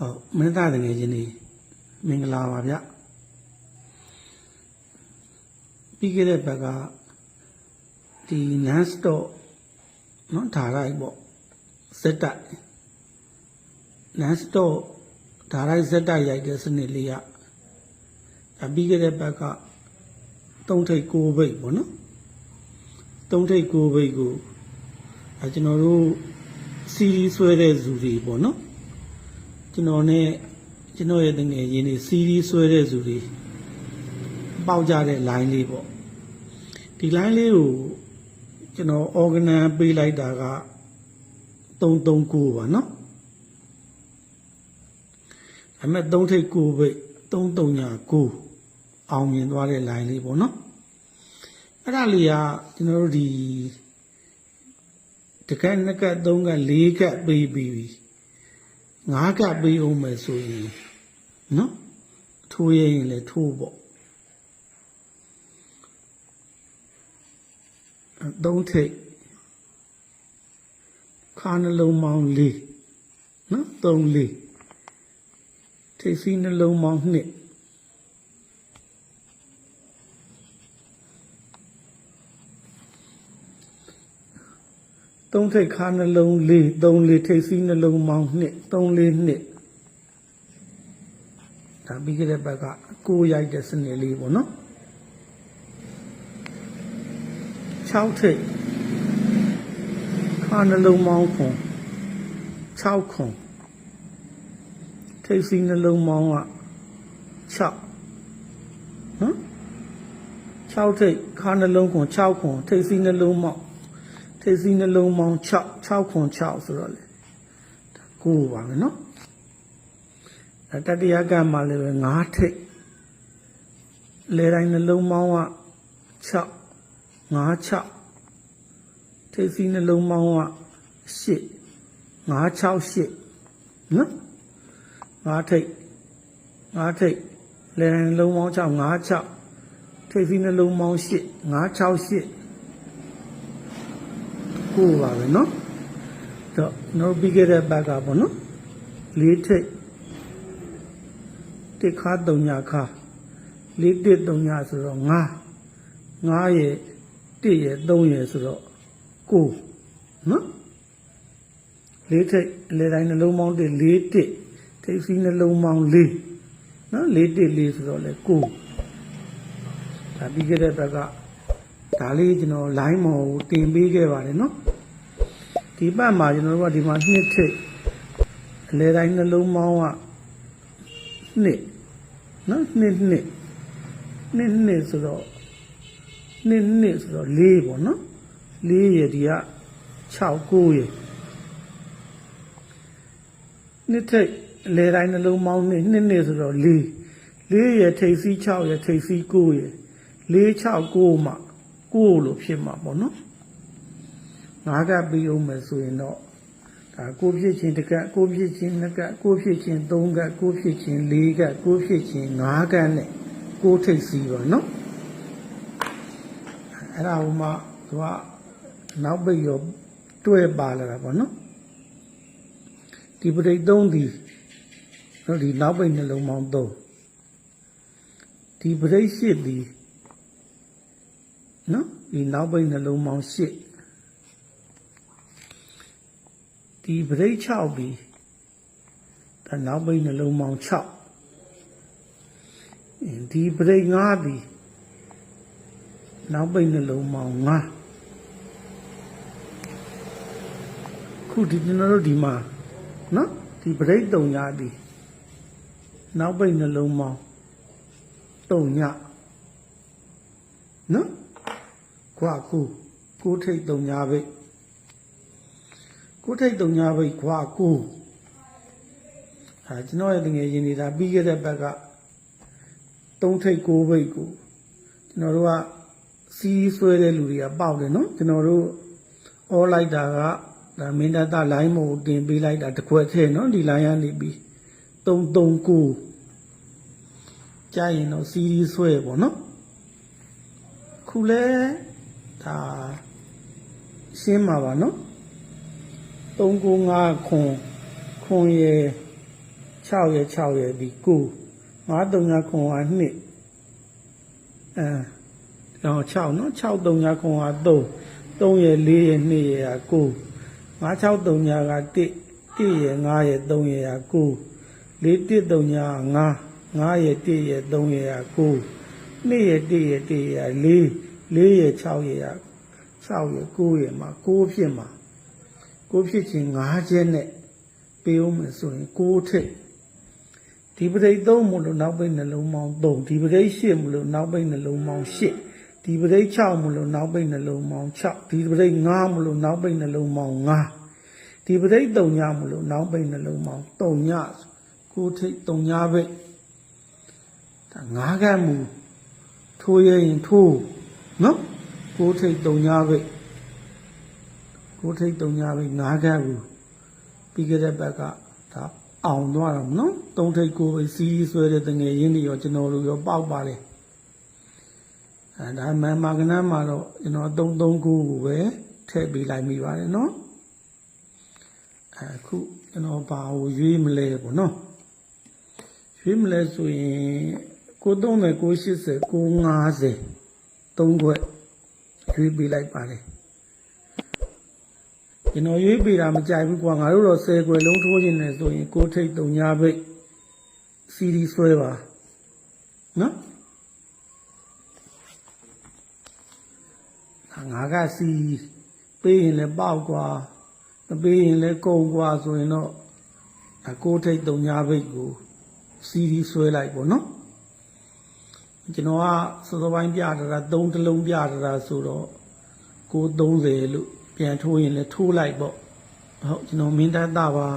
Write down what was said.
ဟုတ်မင်းသားတငယ်ချင်းနေမင်္ဂလာပါဗျပြီးခဲ့တဲ့ဘက်ကဒီ non stop เนาะဓာရိုက်ပေါ့စက်တိုက် non stop ဓာရိုက်စက်တိုက်ရိုက်တဲ့စနစ်လေးကဒါပြီးခဲ့တဲ့ဘက်ကသုံးထိပ်ကိုဘိတ်ပေါ့နော်သုံးထိပ်ကိုဘိတ်ကိုအဲကျွန်တော်တို့စီရီဆွဲတဲ့ဇူတွေပေါ့နော် ကျွန်တော်နဲ့ကျွန်တော်ရဲ့တငယ်ချင်းတွေစီးရီးဆွဲတဲ့သူတွေပေါက်ကြတဲ့ line လေးပေါ့ဒီ line လေးကိုကျွန်တော် organize ပေးလိုက်တာက339ပါเนาะအမေ3ထိပ်9ဘိတ်339အောင်မြင်သွားတဲ့ line လေးပေါ့เนาะအဲ့ဒါလေးကကျွန်တော်တို့ဒီတကက်နှစ်ကက်သုံးကက်လေးကက်ပေးပြီးပြီ ငါးကပ်ပေးအောင်မယ်ဆိုရင်နော်ထိုးရရင်လည်းထိုးပေါ့အဲသုံးထိပ်ခါနှလုံးမောင်းလေးနော်သုံးလေးထိပ်စီးနှလုံးမောင်းနှစ် သုံးထိပ်ခါနှလုံးလေးသုံးလေးထိပ်စီးနှလုံးမောင်းနှစ်သုံးလေးနှစ်ဒါပြီးကြတဲ့ဘက်ကကိုးရိုက်တဲ့စနစ်လေးပေါ့နော်6ထိပ်ခါနှလုံးမောင်းခွန်6ခွန်ထိပ်စီးနှလုံးမောင်းက6နော်6ထိပ်ခါနှလုံးခွန်6ခွန်ထိပ်စီးနှလုံးမောင်း ထိပ်စီးနှလုံးပေါင်း6 6ခွန်6ဆိုတော့လေကိုးပါမယ်နော်အဲတတိယကမှလည်းပဲ9ထိပ်လေတိုင်းနှလုံးပေါင်းက6 9 6ထိပ်စီးနှလုံးပေါင်းက8 9 6 8နော်9ထိပ်9ထိပ်လေတိုင်းနှလုံးပေါင်း6 9 6ထိပ်စီးနှလုံးပေါင်း8 9 6 8 ကိုပါပဲเนาะတော့နော်ပြီးခဲ့တဲ့ဘက်ကပေါ့နော်လေးထိတ်တစ်ခါတုံညာခါလေးတစ်တုံညာဆိုတော့ငါငါရဲ့တစ်ရဲ့သုံးရဲ့ဆိုတော့ကိုနော်လေးထိတ်လေတိုင်းနှလုံးပေါင်းတစ်လေးတစ်ထိပ်စီးနှလုံးပေါင်းလေးနော်လေးတစ်လေးဆိုတော့လေကိုဒါပြီးခဲ့တဲ့ဘက်က ဒါလေးကျွန်တော် line မော်ကိုတင်ပေးခဲ့ပါတယ်နော်ဒီပတ်မှာကျွန်တော်တို့ကဒီမှာနှစ်ထိပ်အလဲတိုင်းနှလုံးပေါင်းကနှစ်နော်နှစ်နှစ်နှစ်နှစ်ဆိုတော့နှစ်နှစ်ဆိုတော့၄ပေါ့နော်၄ရယ်ဒီက6 9ရယ်နှစ်ထိပ်အလဲတိုင်းနှလုံးပေါင်းနှစ်နှစ်နှစ်ဆိုတော့၄၄ရယ်ထိပ်စီး6ရယ်ထိပ်စီး9ရယ်၄6 9မှ 9လို့ဖြစ်မှာပေါ့နော်ငါးကပ်ပြီးအောင်မယ်ဆိုရင်တော့ဒါကိုဖြစ်ချင်းတစ်ကပ်ကိုဖြစ်ချင်းနှစ်ကပ်ကိုဖြစ်ချင်းသုံးကပ်ကိုဖြစ်ချင်းလေးကပ်ကိုဖြစ်ချင်းငါးကပ်နဲ့ကိုထိပ်စီးပါနော်အဲ့ဒါဟိုမှသူကနောက်ပိတ်ရောတွဲပါလာတာပေါ့နော်ဒီပရိတ်သုံးဒီတော့ဒီနောက်ပိတ်နှလုံးပေါင်းသုံးဒီပရိတ်ရှစ်ဒီ နော်ဒီနောက်ပိတ်နှလုံးပေါင်းရှစ်ဒီပရိတ်6ပြီးဒါနောက်ပိတ်နှလုံးပေါင်း6ဒီပရိတ်5ပြီးနောက်ပိတ်နှလုံးပေါင်း5ခုဒီကျွန်တော်တို့ဒီမှာနော်ဒီပရိတ်3ညပြီးနောက်ပိတ်နှလုံးပေါင်း3ညနော် ခွာခုကိုထိတ်3ညပိတ်ကိုထိတ်3ညပိတ်ခွာကိုအဲကျွန်တော်ရဲ့တငယ်ချင်းနေတာပြီးခဲ့တဲ့ဘက်က3ထိတ်9ပိတ်ကိုကျွန်တော်တို့ကစီးဆွဲတဲ့လူတွေကပေါက်တယ်နော်ကျွန်တော်တို့အော်လိုက်တာကဒါမင်းတတလိုင်းမို့တင်ပေးလိုက်တာတစ်ခွက်ထဲနော်ဒီလိုင်းကနေပြီး339ကြာရင်တော့စီးဆွဲပေါ့နော်ခုလဲ ဒါရှင်းမှာပါနော်395ခွန်ခွန်ရယ်6ရဲ့6ရဲ့ဒီ9 5 3 9ခွန်ဟာ2အဲတော့6နော်6 3 9ခွန်ဟာ3 3ရဲ့4ရဲ့2ရဲ့ဟာ9 5 6 3 9က1 1ရဲ့5ရဲ့3ရဲ့ဟာ9 4 1 3 9 5 5ရဲ့1ရဲ့3ရဲ့ဟာ9 2ရဲ့1ရဲ့1ရဲ့4 4ရဲ့6ရဲ့ဟာ6ရဲ့9ရဲ့မှာ9ဖြစ်မှာ9ဖြစ်ချင်း5ချက်နဲ့ပေးဦးမယ်ဆိုရင်9ထိပ်ဒီပရိတ်3မလို့နောက်ပိတ်နှလုံးပေါင်း3ဒီပရိတ်8မလို့နောက်ပိတ်နှလုံးပေါင်း8ဒီပရိတ်6မလို့နောက်ပိတ်နှလုံးပေါင်း6ဒီပရိတ်9မလို့နောက်ပိတ်နှလုံးပေါင်း9ဒီပရိတ်3ညမလို့နောက်ပိတ်နှလုံးပေါင်း3ည9ထိပ်3ညပိတ်ဒါ9ကမူထိုးရရင်ထိုး နော်9ထိပ်3ညပိတ်9ထိပ်3ညပိတ်9ကမူပြီးကြတဲ့ဘက်ကဒါအောင်သွားတော့နော်3ထိပ်9ပိတ်စီးဆွဲတဲ့တငယ်ရင်းတွေရောကျွန်တော်တို့ရောပေါက်ပါလေအဲဒါမှန်မာကနန်းမှာတော့ကျွန်တော်339ကိုပဲထည့်ပေးလိုက်မိပါတယ်နော်အခုကျွန်တော်ဘာကိုရွေးမလဲပေါ့နော်ရွေးမလဲဆိုရင်930 980 950 3ခွက်ရွေးပေးလိုက်ပါလေကျွန်တော်ရွေးပေးတာမကြိုက်ဘူးကွာငါတို့တော့10ခွက်လုံးထိုးခြင်းနဲ့ဆိုရင်ကိုထိတ်3ညာဘိတ်စီဒီဆွဲပါနော်ဒါငါကစီပေးရင်လည်းပေါက်ကွာမပေးရင်လည်းကုန်ကွာဆိုရင်တော့အကိုထိတ်3ညာဘိတ်ကိုစီဒီဆွဲလိုက်ပေါ့နော် ကျွန်တော်ကစောစောပိုင်းပြတာက3တလုံးပြတာဆိုတော့930လို့ပြန်ထိုးရင်လည်းထိုးလိုက်ပေါ့ဟုတ်ကျွန်တော်မင်းတတ်တာပါ